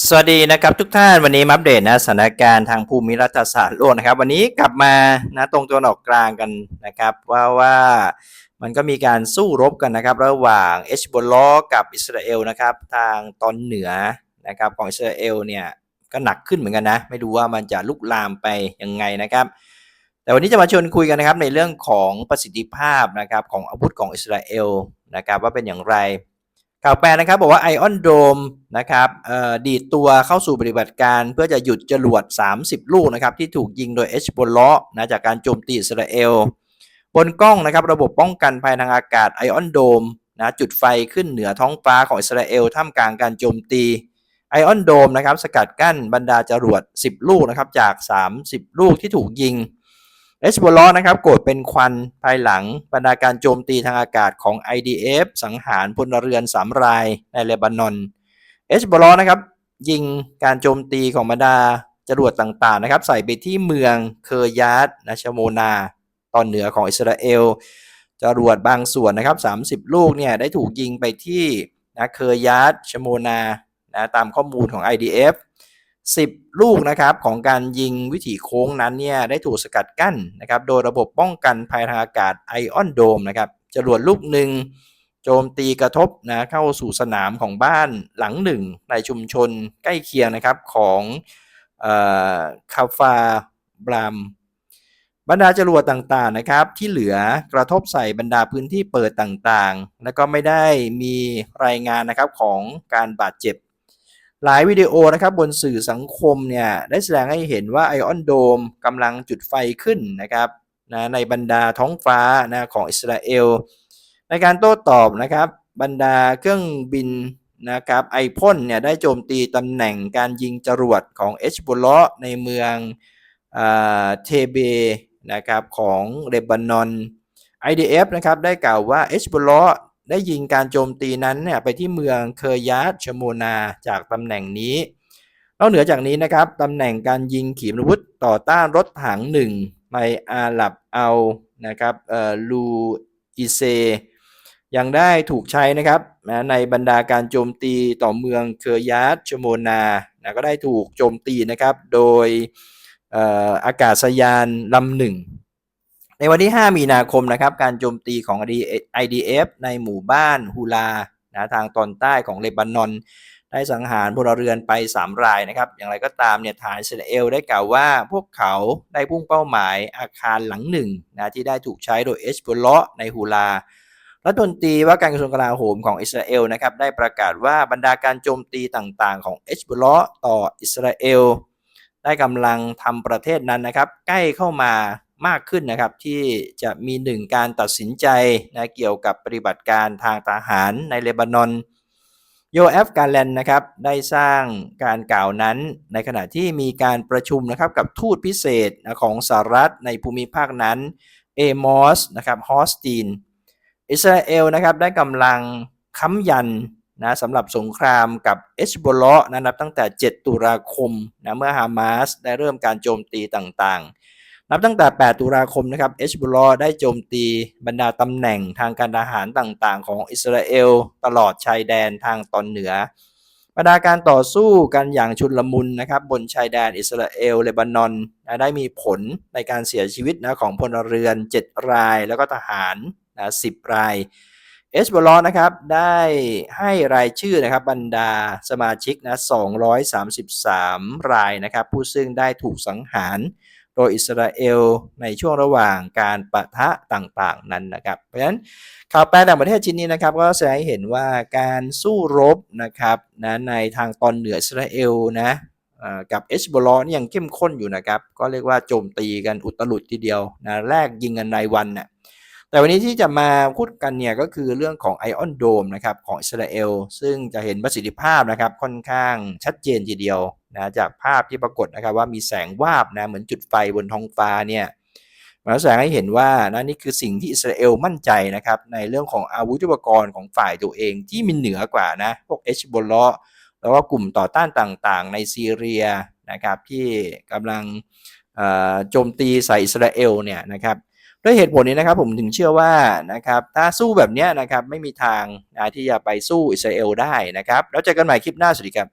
สวัสดีนะครับทุกท่านวันนี้มาอัปเดตนะสถานการณ์ทางภูมิรัฐศาสตร์โลกนะครับ วันนี้กลับมานะตรงตัวออกกลางกันนะครับว่าว่ามันก็มีการสู้รบกันนะครับ ระหว่างเอชบอลกับอิสราเอลนะครับทางตอนเหนือนะครับของอิสราเอลเนี่ยก็หนักขึ้นเหมือนกันนะ ไม่รู้ว่ามันจะลุกลามไปยังไงนะครับ แต่วันนี้จะมาชวนคุยกันนะครับในเรื่องของประสิทธิภาพนะครับของอาวุธของอิสราเอลนะครับว่าเป็นอย่างไร ข่าวแปลนะครับบอกว่าไอออนโดมนะครับดีดตัวเข้าสู่ปฏิบัติการเพื่อจะหยุดจรวด 30 ลูกนะครับที่ถูกยิงโดยเอชบอลล้อนะจากการโจมตีอิสราเอล บนกล้องนะครับระบบป้องกันภัยทางอากาศไอออนโดมนะจุดไฟขึ้นเหนือท้องฟ้าของอิสราเอลท่ามกลางการโจมตีไอออนโดมนะครับสกัดกั้นบรรดาจรวด 10 ลูกนะครับจาก 30 ลูกที่ถูกยิง เอชบลอนะครับโกรธเป็นควันภายหลังบรรดาการโจมตีทางอากาศของ IDF สังหารพลเรือน 3 รายในเลบานอนเอชบลอนะครับยิงการโจมตีของบรรดาจรวดต่างๆนะครับใส่ไปที่เมืองเคอร์ยาตนะชโมนาตอนเหนือของอิสราเอลจรวดบางส่วนนะครับ 30 ลูกเนี่ยได้ถูกยิงไปที่นะเคอร์ยาตชโมนานะตามข้อมูลของ IDF 10 ลูกนะครับของการยิงวิถีโค้งนั้นเนี่ยได้ถูกสกัดกั้นนะครับโดยระบบป้องกันภัยทางอากาศไอออนโดมนะครับจรวดลูกหนึ่งโจมตีกระทบนะเข้าสู่สนามของบ้านหลังหนึ่งในชุมชนใกล้เคียงนะครับของคาฟาบรามบรรดาจรวดต่างๆนะครับที่เหลือกระทบใส่บรรดาพื้นที่เปิดต่างๆ แล้วก็ไม่ได้มีรายงานนะครับของการบาดเจ็บ หลายวิดีโอนะครับบนสื่อสังคมเนี่ยได้แสดงให้เห็นว่าไอออนโดมกำลังจุดไฟขึ้นนะครับนะในบรรดาท้องฟ้านะของอิสราเอล ในการโต้ตอบนะครับบรรดาเครื่องบินนะครับไอพ่นเนี่ยได้โจมตีตำแหน่งการยิงจรวดของเอชบุลในเมืองเทเบนะครับของเลบานอน IDF นะครับได้กล่าวว่าเอชบุล ได้ยิงการโจมตีนั้นเนี่ยไปที่เมืองเคยาตชโมนาจากตำแหน่งนี้นอกเหนือจากนี้นะครับตำแหน่งการยิงขีปนาวุธต่อต้านรถถังหนึ่งในอาหรับเอานะครับเอ่อลูอิเซ ยังได้ถูกใช้นะครับในบรรดาการโจมตีต่อเมืองเคยาตชโมนานะก็ได้ถูกโจมตีนะครับโดยอากาศยานลำหนึ่ง ในวันที่ 5 มีนาคมนะครับ การโจมตีของ IDF ในหมู่บ้านฮูลานะทางตอนใต้ของเลบานอน ได้สังหารพลเรือนไป 3 รายนะครับ อย่างไรก็ตามเนี่ยฐานอิสราเอลได้กล่าวว่าพวกเขาได้พุ่งเป้าหมายอาคารหลังหนึ่งนะที่ได้ถูกใช้โดยเอชบุลเลาะในฮูลารัฐมนตรีว่าการกระทรวงกลาโหมของอิสราเอลนะครับได้ประกาศว่าบรรดาการโจมตีต่างๆ ของเอชบุลเลาะต่ออิสราเอลได้กำลังทำประเทศนั้นนะครับ ใกล้เข้ามา มากขึ้นนะครับที่จะมีหนึ่งการตัดสินใจนะเกี่ยวกับปฏิบัติการทางทหารในเลบานอนโยเอฟการแลนนะครับได้สร้างการกล่าวนั้นในขณะที่มีการประชุมนะครับกับทูตพิเศษของสหรัฐในภูมิภาคนั้นเอมอสนะครับฮอสตีนอิสราเอลนะครับได้กำลังค้ำยันนะสำหรับสงครามกับเอชบอลนะนับตั้งแต่ 7 ตุลาคมนะเมื่อฮามาสได้เริ่มการโจมตีต่างๆ นับตั้งแต่ 8 ตุลาคมนะครับเอชบุลอได้โจมตีบรรดาตำแหน่งทางการทหารต่างๆ ของอิสราเอล ตลอดชายแดนทางตอนเหนือบรรดาการต่อสู้กันอย่างชุนลมุนนะครับบนชายแดนอิสราเอลเลบานอนได้มีผลในการเสียชีวิตนะของพลเรือน 7 ราย แล้วก็ทหารนะ10 รายเอชบอลนะครับได้ให้รายชื่อนะครับบรรดาสมาชิกนะ233 รายนะครับผู้ซึ่งได้ถูกสังหาร โดยอิสราเอลในช่วงระหว่างการปะทะต่างๆนั้นนะครับ เพราะฉะนั้นข่าวแปลต่างประเทศชิ้นนี้นะครับก็แสดงให้เห็นว่าการสู้รบนะครับนะในทางตอนเหนืออิสราเอลนะกับเอชบอลนี่ยังเข้มข้นอยู่นะครับ ก็เรียกว่าโจมตีกันอุตลุดทีเดียวนะแรกยิงกันในวันนะ่ะแต่วันนี้ที่จะมาพูดกันเนี่ยก็คือเรื่องของไอออนโดมนะครับของอิสราเอลซึ่งจะเห็นประสิทธิภาพนะครับค่อนข้างชัดเจนทีเดียว นะจากภาพที่ปรากฏนะครับว่ามีแสงวาบนะเหมือนจุดไฟบนท้องฟ้าเนี่ยมันแสดงให้เห็นว่านะนี่คือสิ่งที่อิสราเอลมั่นใจนะครับในเรื่องของอาวุธยุทโธปกรณ์ของฝ่ายตัวเองที่มีเหนือกว่านะพวกเอชบอลล์แล้วก็กลุ่มต่อต้านต่างๆ ในซีเรียนะครับที่กำลังโจมตีใส่อิสราเอลเนี่ยนะครับด้วยเหตุผลนี้นะครับผมถึงเชื่อว่านะครับถ้าสู้แบบนี้นะครับไม่มีทางที่จะไปสู้อิสราเอลได้นะครับแล้วเจอกันใหม่คลิปหน้าสวัสดีครับ